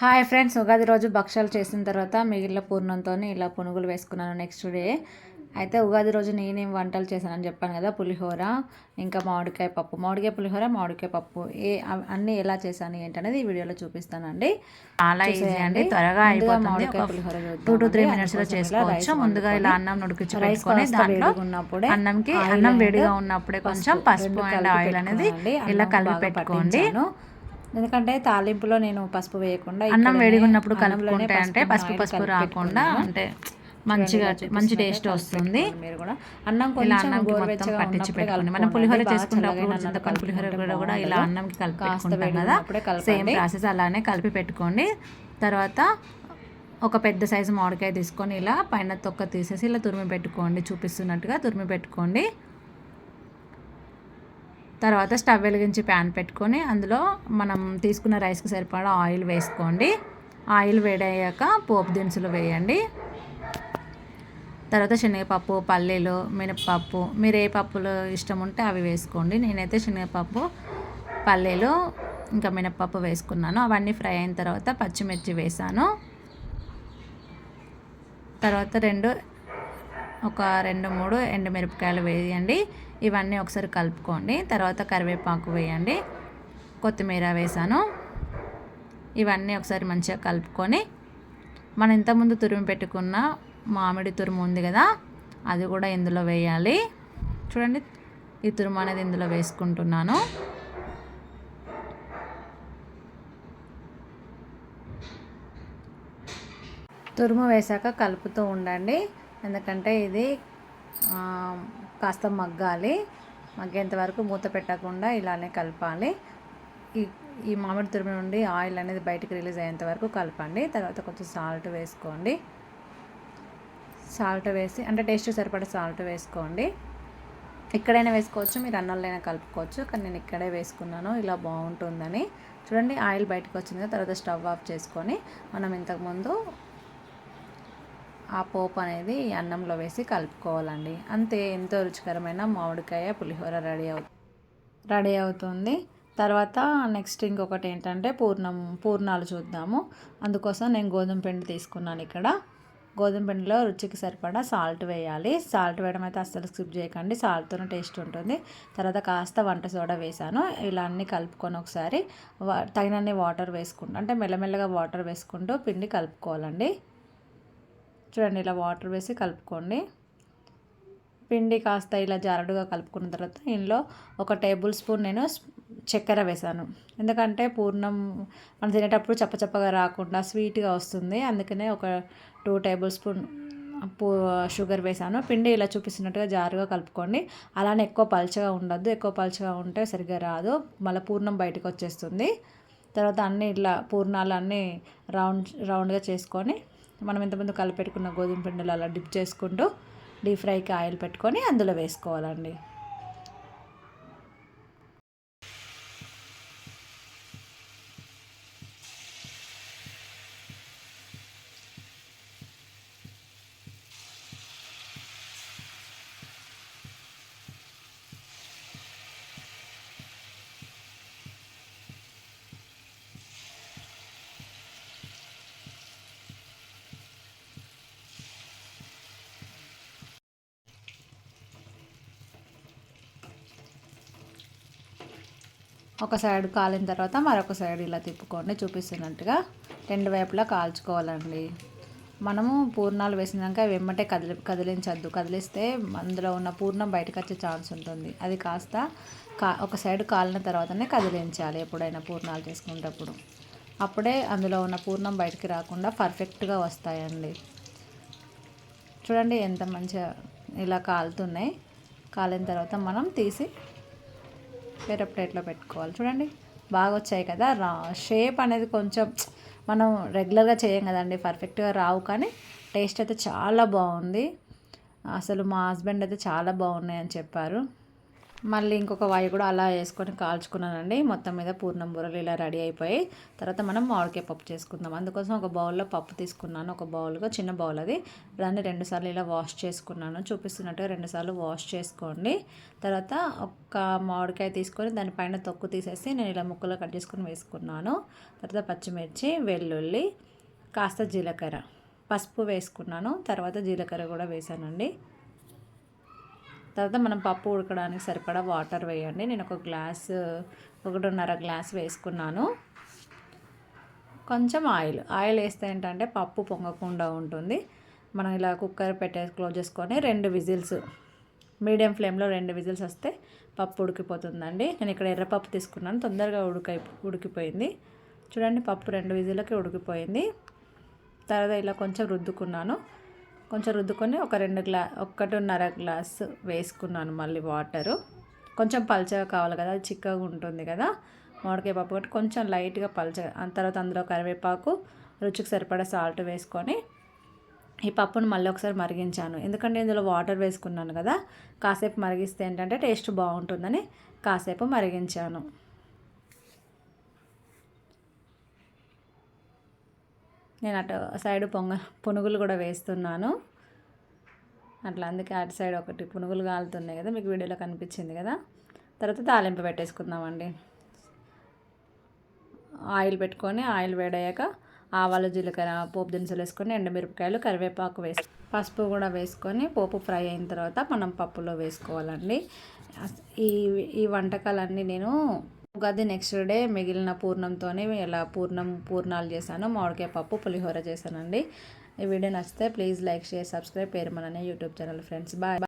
Hi friends Ugadi రోజు భక్షాలు చేసిన తర్వాత మిగిలిన పూర్ణంతో ఇలా పునుగులు వేసుకున్నాను నెక్స్ట్ డే అయితే ఉగాది రోజు నేనేం వంటలు చేశానని చెప్పాను కదా పులిహోర ఇంకా మామిడికాయ పప్పు మామిడికాయ పులిహోర మామిడికాయ పప్పు ఏ అన్నీ ఎలా చేశాను ఏంటనేది ఈ వీడియోలో చూపిస్తానండి చాలా ఈజీ అండి. త్వరగా అయిపోతుంది పులిహోర టూ టు త్రీ చేద్దామండి. మినిట్స్లో అందుకోసం ఇలా చేసుకోవచ్చు ముందుగా ఇలా అన్నం ఉడికించి పెట్టుకొని దాంట్లో ఉన్నప్పుడే అన్నంకి అన్నం వేడిగా ఉన్నప్పుడే కొంచెం పసుపు అండ్ ఆయిల్ అనేది. ఇలా కలిపి పెట్టుకోండి. ఎందుకంటే తాలింపులో నేను పసుపు వేయకుండా అన్నం ఇక్కడనే వేడిగా ఉన్నప్పుడు అన్నంలోనే కలుపుకుంటే అంటే పసుపు పసుపు రాకుండా. అంటే మంచిగా మంచి టేస్ట్ వస్తుంది మీరు కూడా అన్నం కొంచెం మొత్తం గోరువెచ్చగా పట్టించి పెట్టుకోండి మనం. పులిహోర చల్లగా చింతపండు అన్నం పులిహోర కూడా ఇలా. అన్నంకి కలిపి పెట్టుకుంటాం కదా సేమ్. ప్రాసెస్ అలానే కలిపి పెట్టుకోండి తర్వాత ఒక పెద్ద సైజు మామిడికాయ తీసుకొని ఇలా పైన తొక్క తీసేసి ఇలా తురిమి పెట్టుకోండి చూపిస్తున్నట్టుగా తురిమి పెట్టుకోండి తర్వాత స్టవ్ వెలిగించి ప్యాన్ పెట్టుకొని అందులో మనం తీసుకున్న రైస్కి సరిపడా ఆయిల్ వేసుకోండి. ఆయిల్ వేడయ్యాక పోపు దినుసులు వేయండి. తర్వాత శనగపప్పు పల్లీలు మినపప్పు మీరు ఏ పప్పులు ఇష్టం ఉంటే అవి వేసుకోండి. నేనైతే శనగపప్పు పల్లీలు ఇంకా మినపప్పు వేసుకున్నాను. అవన్నీ ఫ్రై అయిన తర్వాత పచ్చిమిర్చి వేసాను. తర్వాత రెండు ఒక రెండు మూడు ఎండుమిరపకాయలు వేయండి. ఇవన్నీ ఒకసారి కలుపుకోండి. తర్వాత కరివేపాకు వేయండి. కొత్తిమీర వేసాను. ఇవన్నీ ఒకసారి మంచిగా కలుపుకొని మనం ఇంతకుముందు తురిమి పెట్టుకున్న మామిడి తురుము ఉంది కదా అది కూడా ఇందులో వేయాలి. చూడండి ఈ తురుము అనేది ఇందులో వేసుకుంటున్నాను. తురుము వేశాక కలుపుతూ ఉండండి. ఎందుకంటే ఇది కాస్త మగ్గాలి. మగ్గేంత వరకు మూత పెట్టకుండా ఇలానే కలపాలి. ఈ ఈ మామిడి తురుము నుండి ఆయిల్ అనేది బయటికి రిలీజ్ అయ్యేంత వరకు కలపండి. తర్వాత కొంచెం సాల్ట్ వేసుకోండి. సాల్ట్ వేసి అంటే టేస్ట్ సరిపడా సాల్ట్ వేసుకోండి. ఎక్కడైనా వేసుకోవచ్చు మీరు అన్నంలోనే కలుపుకోవచ్చు కానీ నేను ఇక్కడే వేసుకున్నాను ఇలా బాగుంటుందని. చూడండి ఆయిల్ బయటకు వచ్చింది తర్వాత స్టవ్ ఆఫ్ చేసుకొని మనం ఇంతకుముందు ఆ పోపు అనేది అన్నంలో వేసి కలుపుకోవాలండి. అంతే ఎంతో రుచికరమైన మామిడికాయ పులిహోర రెడీ అవు రెడీ అవుతుంది. తర్వాత నెక్స్ట్ ఇంకొకటి ఏంటంటే పూర్ణం పూర్ణాలు చూద్దాము. అందుకోసం నేను గోధుమ పిండి తీసుకున్నాను ఇక్కడ. గోధుమ పిండిలో రుచికి సరిపడా సాల్ట్ వేయాలి. సాల్ట్ వేయడం అయితే అస్సలు స్కిప్ చేయకండి. సాల్ట్తోనే టేస్ట్ ఉంటుంది. తర్వాత కాస్త వంట సోడా వేసాను ఇలా అన్నీ కలుపుకొని ఒకసారి వా- తగినన్ని వాటర్ వేసుకుంటూ అంటే మెల్లమెల్లగా వాటర్ వేసుకుంటూ పిండి కలుపుకోవాలండి. చూడండి ఇలా వాటర్ వేసి కలుపుకోండి. పిండి కాస్త ఇలా జారుడుగా కలుపుకున్న తర్వాత ఇందులో ఒక టేబుల్ స్పూన్ నేను చక్కెర వేసాను. ఎందుకంటే పూర్ణం మనం తినేటప్పుడు చప్పచప్పగా రాకుండా స్వీట్గా వస్తుంది. అందుకనే ఒక టూ టేబుల్ స్పూన్ పూ షుగర్ వేసాను. పిండి ఇలా చూపిస్తున్నట్టుగా జారుగా కలుపుకోండి. అలానే ఎక్కువ పలచగా ఉండొద్దు. ఎక్కువ పలచగా ఉంటే సరిగ్గా రాదు. మళ్ళీ పూర్ణం బయటకు వచ్చేస్తుంది. తర్వాత అన్నీ ఇట్లా పూర్ణాలు అన్నీ రౌండ్ రౌండ్గా చేసుకొని మనం ఇంతకుముందు కలిపెట్టుకున్న గోధుమ పిండిలో అలా డిప్ చేసుకుంటూ డీప్ ఫ్రైకి ఆయిల్ పెట్టుకొని అందులో వేసుకోవాలండి. ఒక సైడ్ కాలిన తర్వాత మరొక సైడ్ ఇలా తిప్పుకోండి చూపిస్తున్నట్టుగా రెండు వైపులా కాల్చుకోవాలండి. మనము పూర్ణాలు వేసినాక వెమ్మటే కదిలి కదిలించద్దు. కదిలిస్తే అందులో ఉన్న పూర్ణం బయటకు వచ్చే ఛాన్స్ ఉంటుంది. అది కాస్త కా ఒక సైడ్ కాలిన తర్వాతనే కదిలించాలి ఎప్పుడైనా పూర్ణాలు చేసుకునేటప్పుడు. అప్పుడే అందులో ఉన్న పూర్ణం బయటికి రాకుండా పర్ఫెక్ట్గా వస్తాయండి. చూడండి ఎంత మంచిగా ఇలా కాలుతున్నాయి. కాలిన తర్వాత మనం తీసి వేరే ప్లేట్లో పెట్టుకోవాలి. చూడండి బాగా వచ్చాయి కదా. రా షేప్ అనేది కొంచెం మనం రెగ్యులర్గా చేయం కదండి. పర్ఫెక్ట్గా రావు కానీ టేస్ట్ అయితే చాలా బాగుంది. అసలు మా హస్బెండ్ అయితే చాలా బాగున్నాయి అని చెప్పారు. మళ్ళీ ఇంకొక వాయి కూడా అలా వేసుకొని కాల్చుకున్నానండి. మొత్తం మీద పూర్ణం బూరలు ఇలా రెడీ అయిపోయి తర్వాత మనం మామిడికాయ పప్పు చేసుకుందాం. అందుకోసం ఒక బౌల్లో పప్పు తీసుకున్నాను. ఒక బౌల్గా చిన్న బౌల్ అది దాన్ని రెండుసార్లు ఇలా వాష్ చేసుకున్నాను. చూపిస్తున్నట్టుగా రెండుసార్లు వాష్ చేసుకోండి. తర్వాత ఒక మామిడికాయ తీసుకొని దానిపైన తొక్కు తీసేసి నేను ఇలా ముక్కలు కట్ చేసుకొని వేసుకున్నాను. తర్వాత పచ్చిమిర్చి వెల్లుల్లి కాస్త జీలకర్ర. పసుపు వేసుకున్నాను. తర్వాత జీలకర్ర కూడా వేసానండి. తర్వాత మనం పప్పు ఉడకడానికి సరిపడా వాటర్ వేయండి. నేను ఒక గ్లాస్ ఒకటిన్నర గ్లాస్ వేసుకున్నాను. కొంచెం ఆయిల్. ఆయిల్ వేస్తే ఏంటంటే పప్పు పొంగకుండా ఉంటుంది. మనం ఇలా కుక్కర్ పెట్టే క్లోజ్ చేసుకొని రెండు విజిల్స్ మీడియం ఫ్లేమ్లో రెండు విజిల్స్ వస్తే పప్పు ఉడికిపోతుందండి. నేను ఇక్కడ ఎర్రపప్పు తీసుకున్నాను. తొందరగా ఉడికై ఉడికిపోయింది. చూడండి పప్పు రెండు విజిల్కి ఉడికిపోయింది. తర్వాత ఇలా కొంచెం రుద్దుకున్నాను. కొంచెం రుద్దుకొని ఒక రెండు గ్లా ఒక్కటిన్నర గ్లాస్ వేసుకున్నాను మళ్ళీ వాటరు. కొంచెం పల్చగా కావాలి కదా అది చిక్కగా ఉంటుంది కదా. మామిడికాయ పప్పు కాబట్టి కొంచెం లైట్గా పల్చగా ఆ తర్వాత అందులో కరివేపాకు రుచికి సరిపడా సాల్ట్ వేసుకొని ఈ పప్పును మళ్ళీ ఒకసారి మరిగించాను. ఎందుకంటే ఇందులో వాటర్ వేసుకున్నాను కదా కాసేపు మరిగిస్తే ఏంటంటే టేస్ట్ బాగుంటుందని కాసేపు మరిగించాను. నేను అటు సైడ్ పొంగ పునుగులు కూడా వేస్తున్నాను. అట్లా అందుకే అటు సైడ్ ఒకటి పునుగులు కాలుతున్నాయి కదా మీకు వీడియోలో కనిపించింది కదా. తర్వాత తాలింపు పెట్టేసుకుందామండి. ఆయిల్ పెట్టుకొని ఆయిల్ వేడయ్యాక ఆవాలు జీలకర్ర పోపు దినుసులు వేసుకొని ఎండుమిరపకాయలు కరివేపాకు వేసి పసుపు కూడా వేసుకొని పోపు ఫ్రై అయిన తర్వాత మనం పప్పులో వేసుకోవాలండి. ఈ ఈ వంటకాలన్నీ నేను ఉగాది నెక్స్ట్ డే మిగిలిన పూర్ణంతోనే ఇలా పూర్ణం పూర్ణాలు చేశాను. మామిడికాయ పప్పు పులిహోర చేశానండి. ఈ వీడియో నచ్చితే ప్లీజ్ లైక్ షేర్ సబ్స్క్రైబ్ పేరు మననే యూట్యూబ్ ఛానల్ ఫ్రెండ్స్ బాయ్